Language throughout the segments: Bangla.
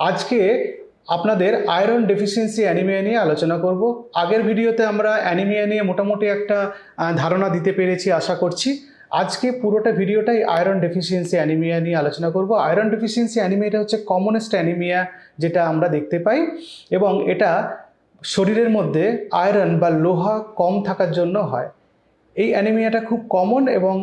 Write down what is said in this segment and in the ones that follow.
আজকে আপনাদের আয়রন ডেফিসিয়েন্সি অ্যানিমিয়া নিয়ে আলোচনা করব। আগের ভিডিওতে আমরা অ্যানিমিয়া নিয়ে মোটামুটি একটা ধারণা দিতে পেরেছি, আশা করছি। আজকে পুরোটা ভিডিওটাই আয়রন ডেফিসিয়েন্সি অ্যানিমিয়া নিয়ে আলোচনা করব। আয়রন ডেফিসিয়েন্সি অ্যানিমিয়াটা হচ্ছে কমনেস্ট অ্যানিমিয়া যেটা আমরা দেখতে পাই এবং এটা শরীরের মধ্যে আয়রন বা লোহা কম থাকার জন্য হয়। এই অ্যানিমিয়াটা খুব কমন এবং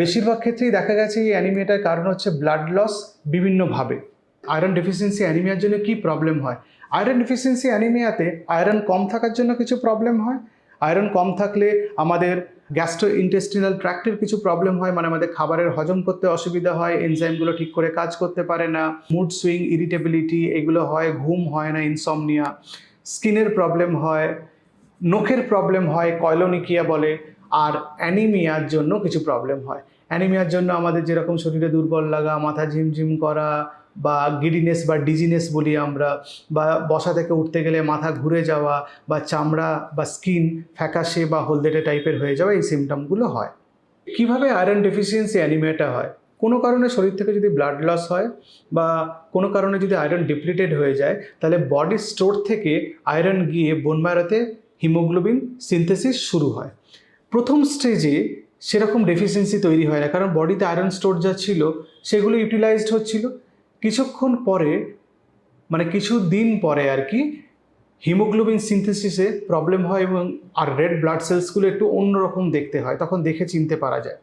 বেশিরভাগ ক্ষেত্রেই দেখা গেছে এই অ্যানিমিয়াটার কারণ হচ্ছে ব্লাড লস বিভিন্নভাবে আয়রন ডেফিসিয়েন্সি অ্যানিমিয়ার জন্য কি প্রবলেম হয়? আয়রন ডেফিসিয়েন্সি অ্যানিমিয়াতে আয়রন কম থাকার জন্য কিছু প্রবলেম হয়। আয়রন কম থাকলে আমাদের গ্যাস্ট্রো ইন্টেস্টিনাল ট্র্যাক্টের কিছু প্রবলেম হয় মানে আমাদের খাবারের হজম করতে অসুবিধা হয় এনজাইমগুলো ঠিক করে কাজ করতে পারে না মুড সুইং ইরিটেবিলিটি এগুলো হয়, ঘুম হয় না ইনসমনিয়া স্কিনের প্রবলেম হয়, নখের প্রবলেম হয়, কয়লোনিকিয়া বলে, আর অ্যানিমিয়ার জন্য কিছু প্রবলেম হয়। অ্যানিমিয়ার জন্য আমাদের যেরকম শরীরে দুর্বল লাগা, মাথা ঝিমঝিম করা বা গিডিনেস বা ডিজিনেস বলি আমরা, বা বসা থেকে উঠতে গেলে মাথা ঘুরে যাওয়া বা চামড়া বা স্কিন ফ্যাকাশে বা হলদেটে টাইপের হয়ে যাওয়া এই সিমটমগুলো হয়। কীভাবে আয়রন ডেফিসিয়েন্সি অ্যানিমিয়াটা হয়? কোনো কারণে শরীর থেকে যদি ব্লাড লস হয় বা কোনো কারণে যদি আয়রন ডিপ্লিটেড হয়ে যায়, তাহলে বডি স্টোর থেকে আয়রন গিয়ে বোন ম্যারোতে হিমোগ্লোবিন সিনথেসিস শুরু হয়। প্রথম স্টেজে সেরকম ডেফিসিয়েন্সি তৈরি হয় না, কারণ বডিতে আয়রন স্টোর যা ছিল, সেগুলো ইউটিলাইজড হচ্ছিল। কিছুক্ষণ পরে মানে কিছু দিন পরে আর কি, হিমোগ্লোবিন সিনথেসিসে প্রবলেম হয় এবং আর রেড ব্লাড সেলসগুলো একটু অন্যরকম দেখতে হয়, তখন দেখে চিনতে পারা যায়।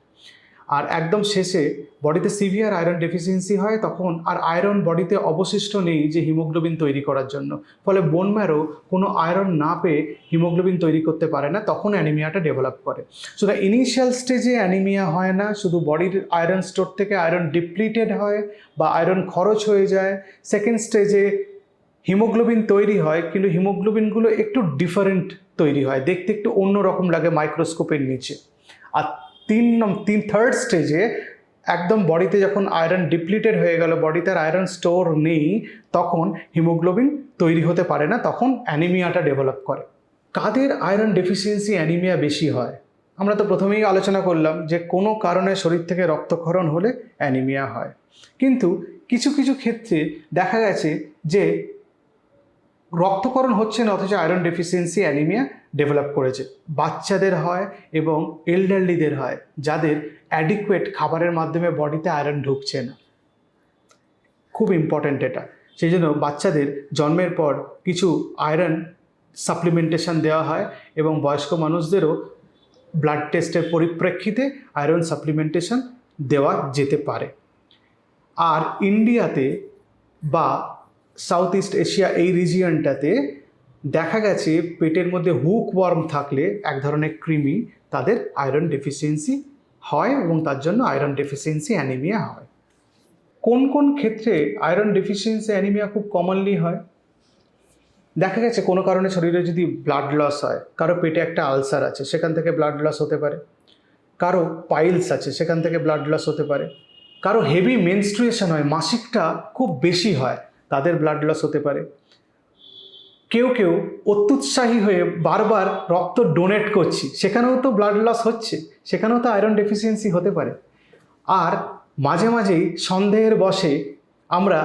আর একদম শেষে বডিতে সিভিয়ার আয়রন ডেফিসিয়েন্সি হয় তখন আর আয়রন বডিতে অবশিষ্ট নেই যে হিমোগ্লোবিন তৈরি করার জন্য। ফলে বোন ম্যারো কোনো আয়রন না পেয়ে হিমোগ্লোবিন তৈরি করতে পারে না, তখন অ্যানিমিয়াটা ডেভেলপ করে। সো দ্য ইনিশিয়াল স্টেজে অ্যানিমিয়া হয় না, শুধু বডির আয়রন স্টোর থেকে আয়রন ডিপ্লিটেড হয় বা আয়রন খরচ হয়ে যায়। সেকেন্ড স্টেজে হিমোগ্লোবিন তৈরি হয়, কিন্তু হিমোগ্লোবিনগুলো একটু ডিফারেন্ট তৈরি হয়, দেখতে একটু অন্যরকম লাগে মাইক্রোস্কোপের নিচে। আর তিন তিন থার্ড স্টেজে একদম বডিতে যখন আয়রন ডিপ্লিটেড হয়ে গেল, বডিতে আয়রন স্টোর নেই, তখন হিমোগ্লোবিন তৈরি হতে পারে না, তখন অ্যানিমিয়াটা ডেভেলপ করে। কাদের আয়রন ডেফিসিয়েন্সি অ্যানিমিয়া বেশি হয়? আমরা তো প্রথমেই আলোচনা করলাম যে কোনো কারণে শরীর থেকে রক্তক্ষরণ হলে অ্যানিমিয়া হয়। কিন্তু কিছু কিছু ক্ষেত্রে দেখা গেছে যে রক্তকরণ হচ্ছে না, অথচ আয়রন ডেফিসিয়েন্সি অ্যানিমিয়া ডেভেলপ করেছে। বাচ্চাদের হয় এবং এল্ডারলিদের হয়, যাদের অ্যাডিকুয়েট খাবারের মাধ্যমে বডিতে আয়রন ঢুকছে না। খুব ইম্পর্ট্যান্ট এটা। সেই জন্য বাচ্চাদের জন্মের পর কিছু আয়রন সাপ্লিমেন্টেশন দেওয়া হয় এবং বয়স্ক মানুষদেরও ব্লাড টেস্টের পরিপ্রেক্ষিতে আয়রন সাপ্লিমেন্টেশন দেওয়া যেতে পারে। আর ইন্ডিয়াতে বা সাউথ ইস্ট এশিয়া এই রিজিয়নটাতে দেখা গেছে পেটের মধ্যে হুক ওয়ার্ম থাকলে এক ধরনের কৃমি তাদের আয়রন ডেফিসিয়েন্সি হয় এবং তার জন্য আয়রন ডেফিসিয়েন্সি অ্যানিমিয়া হয়। কোন কোন ক্ষেত্রে আয়রন ডেফিসিয়েন্সি অ্যানিমিয়া খুব কমনলি হয়? দেখা গেছে কোনো কারণে শরীরে যদি ব্লাড লস হয়, কারও পেটে একটা আলসার আছে, সেখান থেকে ব্লাড লস হতে পারে। কারও পাইলস আছে, সেখান থেকে ব্লাড লস হতে পারে। কারও হেভি মেনস্ট্রুয়েশন হয়, মাসিকটা খুব বেশি হয়। তাদের ব্লাড লস হতে পারে। কেউ কেউ অত্যুৎসাহী হয়ে বারবার রক্ত ডোনেট করছি। সেখানেও তো ব্লাড লস হচ্ছে, সেখানেও তো আয়রন ডেফিসিয়েন্সি হতে পারে। আর মাঝে মাঝেই সন্দেহের বশে আমরা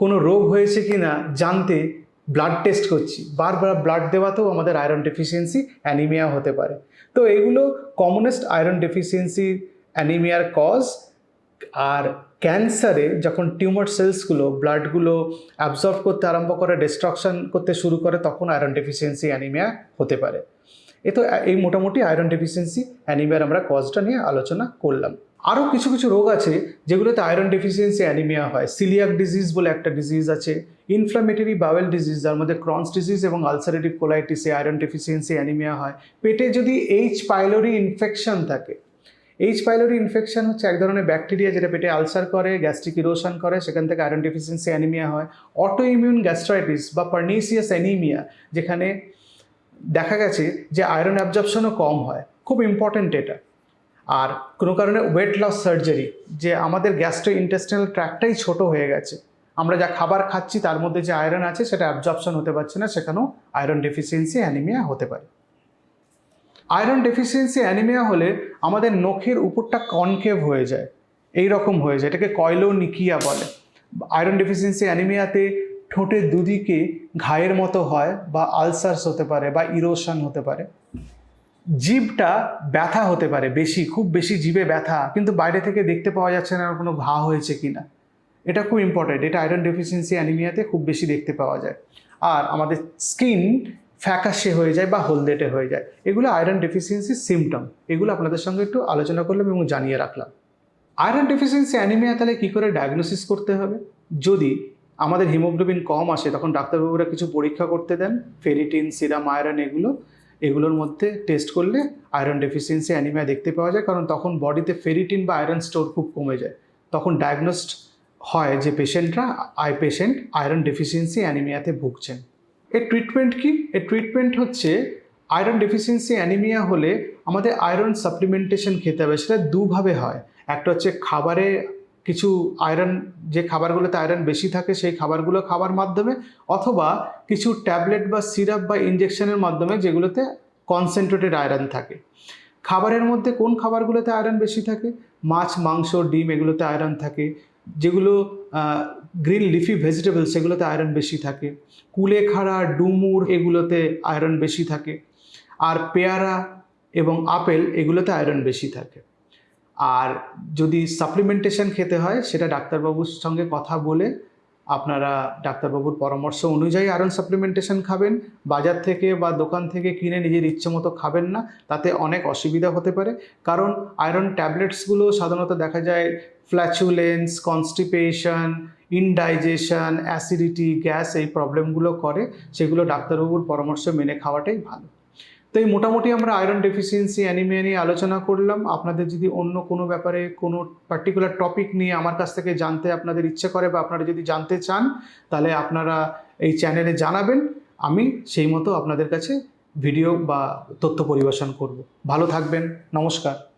কোনো রোগ হয়েছে কি না জানতে ব্লাড টেস্ট করছি। বারবার ব্লাড দেওয়াতেও আমাদের আয়রন ডেফিসিয়েন্সি অ্যানিমিয়া হতে পারে। তো এগুলো কমনেস্ট আয়রন ডেফিসিয়েন্সি অ্যানিমিয়ার কজ আর ক্যান্সারে যখন টিউমার সেলসগুলো ব্লাডগুলো অ্যাবজর্ব করতে আরম্ভ করে ডিস্ট্রাকশন করতে শুরু করে, তখন আয়রন ডেফিসিয়েন্সি অ্যানিমিয়া হতে পারে। এ তো এই মোটামুটি আয়রন ডেফিসিয়েন্সি অ্যানিমিয়ার আমরা কজটা নিয়ে আলোচনা করলাম। আরও কিছু কিছু রোগ আছে যেগুলোতে আয়রন ডেফিসিয়েন্সি অ্যানিমিয়া হয়। সিলিয়াক ডিজিজ বলে একটা ডিজিজ আছে ইনফ্লামেটরি বাওয়েল ডিজিজ যার মধ্যে ক্রনস ডিজিজ এবং আলসারেটিভ কোলাইটিসে আয়রন ডেফিসিয়েন্সি অ্যানিমিয়া হয়। পেটে যদি এইচ পাইলোরি ইনফেকশন থাকে এইচ পাইলোরি ইনফেকশন হচ্ছে এক ধরনের ব্যাকটেরিয়া যেটা পেটে আলসার করে গ্যাস্ট্রিক ইরোশন করে, সেখান থেকে আয়রন ডেফিসিয়েন্সি অ্যানিমিয়া হয়। অটো ইমিউন গ্যাস্ট্রাইটিস বা পার্নিসিয়াস অ্যানিমিয়া যেখানে দেখা গেছে যে আয়রন অ্যাবজর্পশনও কম হয়। খুব ইম্পর্ট্যান্ট এটা। আর কোনো কারণে ওয়েট লস সার্জারি যে আমাদের গ্যাস্ট্রো ইন্টেস্টিনাল ট্র্যাকটাই ছোট হয়ে গেছে। আমরা যা খাবার খাচ্ছি তার মধ্যে যে আয়রন আছে, সেটা অ্যাবজর্পশন হতে পারছে না, সেখানেও আয়রন ডেফিসিয়েন্সি অ্যানিমিয়া হতে পারে। আয়রন ডেফিসিয়েন্সি অ্যানিমিয়া হলে আমাদের নখের উপরটা কনকেভ হয়ে যায়। এই রকম হয়ে যায়, এটাকে কয়লোনিকিয়া বলে। আয়রন ডেফিসিয়েন্সি অ্যানিমিয়াতে ঠোঁটের দুদিকে ঘায়ের মতো হয় বা আলসার্স হতে পারে বা ইরোশন হতে পারে। জীবটা ব্যথা হতে পারে বেশি, খুব বেশি জীবে ব্যথা, কিন্তু বাইরে থেকে দেখতে পাওয়া যাচ্ছে না কোনো ঘা হয়েছে কিনা। এটা খুব ইম্পর্টেন্ট এটা আয়রন ডেফিসিয়েন্সি অ্যানিমিয়াতে খুব বেশি দেখতে পাওয়া যায়। আর আমাদের স্কিন ফ্যাকাশে হয়ে যায় বা হলদেটে হয়ে যায়। এগুলো আয়রন ডেফিসিয়েন্সি সিমটম এগুলো আপনাদের সঙ্গে একটু আলোচনা করলাম এবং জানিয়ে রাখলাম। আয়রন ডেফিসিয়েন্সি অ্যানিমিয়া তাহলে কী করে ডায়াগনোসিস করতে হবে? যদি আমাদের হিমোগ্লোবিন কম আসে, তখন ডাক্তারবাবুরা কিছু পরীক্ষা করতে দেন ফেরিটিন সিরাম আয়রন এগুলো। এগুলোর মধ্যে টেস্ট করলে আয়রন ডেফিসিয়েন্সি অ্যানিমিয়া দেখতে পাওয়া যায়, কারণ তখন বডিতে ফেরিটিন বা আয়রন স্টোর খুব কমে যায়। তখন ডায়াগনোসড হয় যে পেশেন্টরা আই পেশেন্ট আয়রন ডেফিসিয়েন্সি অ্যানিমিয়াতে ভুগছেন। এর ট্রিটমেন্ট কি? এর ট্রিটমেন্ট হচ্ছে আয়রন ডেফিসিয়েন্সি অ্যানিমিয়া হলে আমাদের আয়রন সাপ্লিমেন্টেশন খেতে হবে, সেটা দুভাবে হয়। একটা হচ্ছে খাবারে কিছু আয়রন যে খাবারগুলোতে আয়রন বেশি থাকে, সেই খাবারগুলো খাওয়ার মাধ্যমে, অথবা কিছু ট্যাবলেট বা সিরাপ বা ইনজেকশনের মাধ্যমে যেগুলোতে কনসেন্ট্রেটেড আয়রন থাকে। খাবারের মধ্যে কোন খাবারগুলোতে আয়রন বেশি থাকে? মাছ, মাংস, ডিম, এগুলোতে আয়রন থাকে। যেগুলো গ্রিন লিফি ভেজিটেবল সেগুলোতে আয়রন বেশি থাকে। কুলেখাড়া ডুমুর এগুলোতে আয়রন বেশি থাকে। আর পেয়ারা এবং আপেল এগুলোতে আয়রন বেশি থাকে। আর যদি সাপ্লিমেন্টেশন খেতে হয়, সেটা ডাক্তারবাবুর সঙ্গে কথা বলে আপনারা ডাক্তারবাবুর পরামর্শ অনুযায়ী আয়রন সাপ্লিমেন্টেশন খাবেন। বাজার থেকে বা দোকান থেকে কিনে নিজের ইচ্ছে মতো খাবেন না, তাতে অনেক অসুবিধা হতে পারে। কারণ আয়রন ট্যাবলেটসগুলো সাধারণত দেখা যায় flatulence constipation indigestion acidity gas এই প্রবলেমগুলো করে, সেগুলো ডাক্তারবাবুর পরামর্শ মেনে খাওয়াটাই ভালো। তো এই মোটামুটি আমরা আয়রন ডেফিসিয়েন্সি অ্যানিমিয়া নিয়ে আলোচনা করলাম। আপনাদের যদি অন্য কোনো ব্যাপারে কোনো পার্টিকুলার টপিক নিয়ে আমার কাছ থেকে জানতে আপনাদের ইচ্ছে করে বা আপনারা যদি জানতে চান, তাহলে আপনারা এই চ্যানেলে জানাবেন। আমি সেই মতো আপনাদের কাছে ভিডিও বা তথ্য পরিবেশন করব। ভালো থাকবেন। নমস্কার।